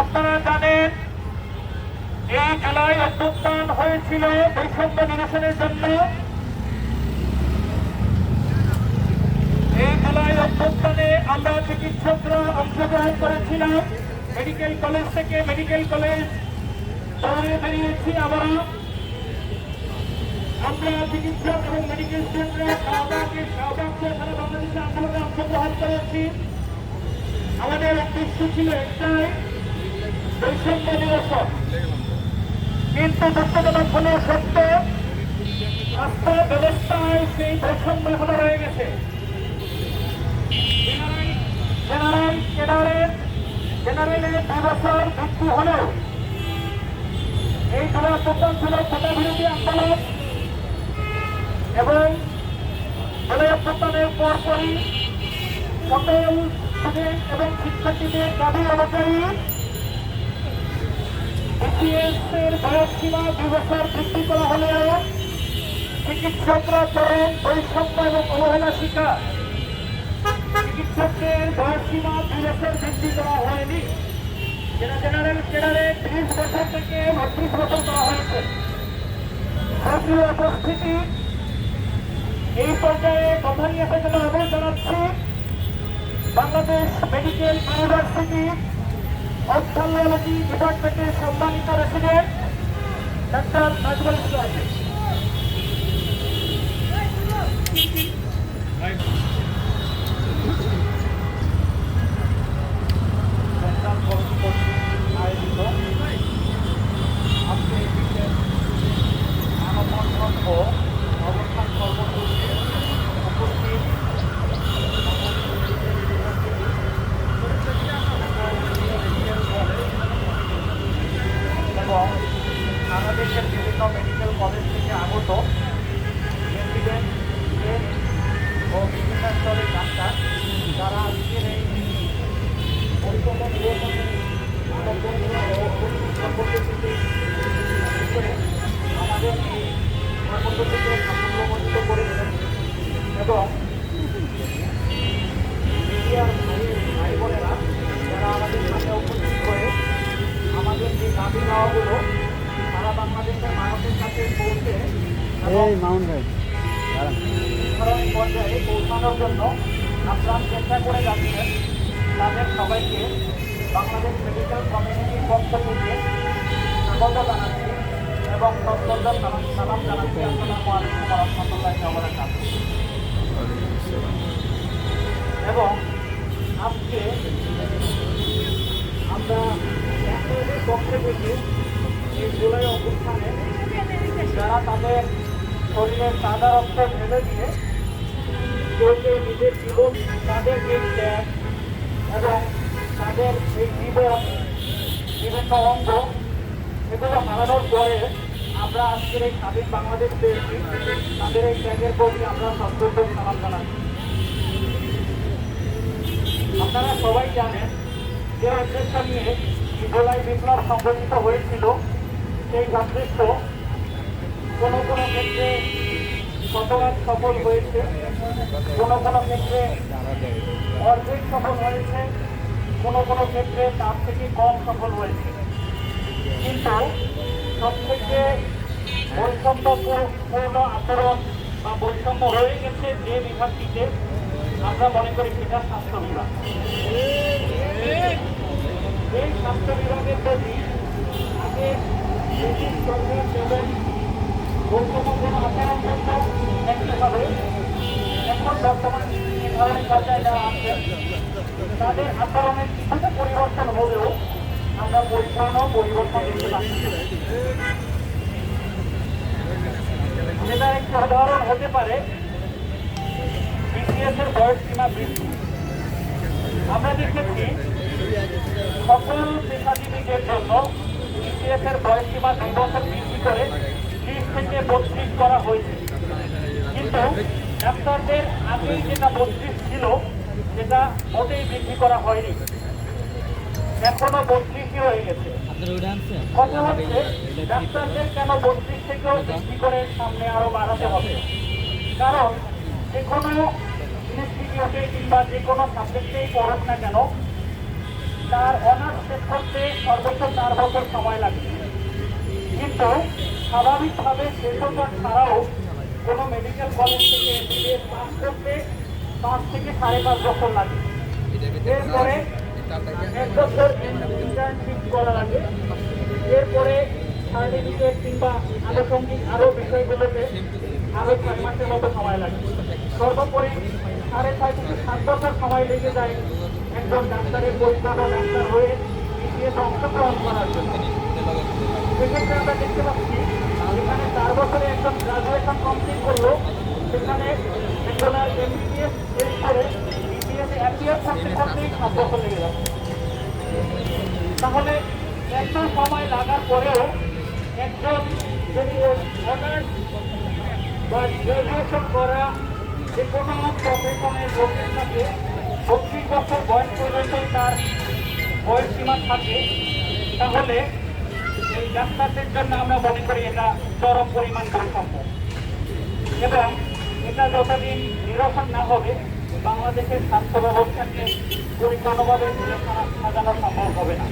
আপনারা জানেন, এই জেলায় অভ্যুত্থান হয়েছিল বৈষম্য নিরসনের জন্য। এই জেলায় অভ্যুত্থানে আমরা চিকিৎসকরা অংশগ্রহণ করেছিলাম। মেডিকেল কলেজ থেকে মেডিকেল কলেজ শহরে বেরিয়েছি আমরা। আমরা চিকিৎসক এবং মেডিকেল স্টুডেন্টরা শাহবাগের আন্দোলনে অংশগ্রহণ করেছি। আমাদের উদ্দেশ্য ছিল একটাই বৈষম্য নিরসন কিন্তু দুঃখজনক হলেও সত্য স্বাস্থ্য ব্যবস্থায় সেই বৈষম্য এখনও রয়ে গেছে এই জেলা প্রধান ছিল এবং জেলা প্রধানের পরপরই সকল এবং শিক্ষার্থীদের দাবি অনুযায়ী এর বয়স সীমা দুই বছর বৃদ্ধি করা হলেও চিকিৎসকরা চরম বৈষম্য এবং অবহেলা শিকার। চিকিৎসকদের বয়স সীমা দুই বছর বৃদ্ধি করা হয়নি। জেনারেল কেডারে ত্রিশ বছর থেকে বত্রিশ বছর করা হয়েছে। সক্রিয় উপস্থিতি এই পর্যায়ে কথা নিয়ে আপনাকে অনুরোধ জানাচ্ছি, বাংলাদেশ মেডিকেল ইউনিভার্সিটি অপথালজি ডিপার্টমেন্টের সম্মানিত resident doctor Nazmul Islam central committee কর্তৃক আয়োজিত আজকে এই বিশেষ মানববন্ধন ও অবস্থান কর্মসূচিতে উপস্থিত এবং সারা দেশের বিভিন্ন মেডিকেল কলেজ থেকে আগত রেসিডেন্ট ও বিভিন্ন স্তরের ডাক্তার যারা আজকের এই বৈষম্য নিরসনের মানববন্ধন ও কর্মসূচিতে করে আমাদের এই কর্মসূচিকে সাফল্যমণ্ডিত করে এবং মিডিয়ার ভাই ভাই বোনেরা যারা আমাদের সাথে উপস্থিত হয়ে আমাদের যে দাবি দেওয়াগুলো সারা বাংলাদেশের মানুষের কাছে পৌঁছে পর্যায়ে পৌঁছানোর জন্য আপ্রাণ চেষ্টা করে যাচ্ছেন তাদের সবাইকে বাংলাদেশ মেডিকেল কমিউনিটির পক্ষ থেকে স্বাগত জানাচ্ছি এবং সত্যর্য সালাম জানাচ্ছি আসসালামু আলাইকুম রহমতুল্লাহ এবং আজকে আমরা পক্ষে থেকে এই জুলাই অবস্থানে যারা তাদের শরীরের সাদা রক্ত ঢেলে দিয়ে চলছে নিজের জীবন তাদের এই ত্যাগ এবং তাদের এই জীবন বিভিন্ন অঙ্গ এগুলো হারানোর পরে আমরা আজকের এই স্বাধীন বাংলাদেশ পেয়েছি। তাদের এই ত্যাগের প্রতি আমরা সন্তোষ সালাম জানাচ্ছি আপনারা সবাই জানেন যে উদ্দেশ্য নিয়ে জুলাই বিপ্লব সংগঠিত হয়েছিল। সেই উদ্দেশ্য কোনো কোনো ক্ষেত্রে শতভাগ সফল হয়েছে, কোনো কোনো ক্ষেত্রে অর্ধেক সফল হয়েছে, কোনো কোনো ক্ষেত্রে তার থেকে কম সফল হয়েছে। কিন্তু সব থেকে বৈষম্যপূর্ণ আচরণ বা বৈষম্য হয়ে গেছে যে বিভাগটিতে আমরা মনে করি সেটা স্বাস্থ্য বিভাগ। এই স্বাস্থ্য বিভাগের প্রতি আগে বৈষম্যপূর্ণ আচরণ করত একইভাবে এখন বর্তমান নির্ধারণী পর্যায়ে যারা আছেন তাদের আচরণের কিছুটা পরিবর্তন হলেও আমরা পরিপূর্ণ পরিবর্তন দেখতে পাচ্ছি যেটা একটি উদাহরণ হতে পারে বিসিএস এর বয়স সীমা বৃদ্ধি। আমরা দেখেছি সকল পেশাজীবীদের জন্য বিসিএস এর বয়স সীমা দুই বছর বৃদ্ধি করে ত্রিশ থেকে বত্রিশ করা হয়েছে। কিন্তু ডাক্তারদের আগেই যেটা বত্রিশ ছিল, সেটা মোটেই বৃদ্ধি করা হয়নি। এখনও বত্রিশই হয়ে গেছে। কথা হচ্ছে, ডাক্তারদের কেন বত্রিশ থেকেও বৃদ্ধি করে সামনে আরও বাড়াতে হবে? কারণ যে কোনো ইনস্টিটিউটে কিংবা যে কোনো সাবজেক্টেই পড়ুক না কেন, তার অনার্স শেষ করতে সর্বোচ্চ চার বছর সময় লাগে কিন্তু স্বাভাবিকভাবে শেষোত্তর ছাড়াও কোনো মেডিকেল কলেজ থেকে পাস করতে পাঁচ থেকে সাড়ে পাঁচ বছর লাগে। এরপরে এক বছর ইন্টার্নশিপ করা লাগে এরপরে সার্টিফিকেট কিংবা আনুষঙ্গিক আরও বিষয়গুলোতে আরও ছয় মাসের মতো সময় লাগে সর্বোপরি সাড়ে ছয় থেকে সাত বছর সময় লেগে যায় একজন ডাক্তারের পরীক্ষা ডাক্তার হয়ে বিসিএস অংশগ্রহণ করার জন্য সেক্ষেত্রে আমরা দেখতে পাচ্ছি যেখানে চার বছরে একজন গ্রাজুয়েশন কমপ্লিট করল। সেখানে একজনের এমবিবিএস শেষ করে তাহলে এত সময় লাগার পরেও একজন যদি বা গ্রাজুয়েশন করা যে কোনো প্রফেশনের লোকের সাথে বত্রিশ বছর বয়স পর্যন্ত তার বয়স সীমা থাকে, তাহলে এই ডাক্তারদের জন্য আমরা মনে করি এটা চরম পরিমাণ বৈষম্য এবং এটা যতদিন নিরসন না হবে বাংলাদেশের স্বাস্থ্য ব্যবস্থাকে পরিপূর্ণভাবে সাজানো সম্ভব হবে না।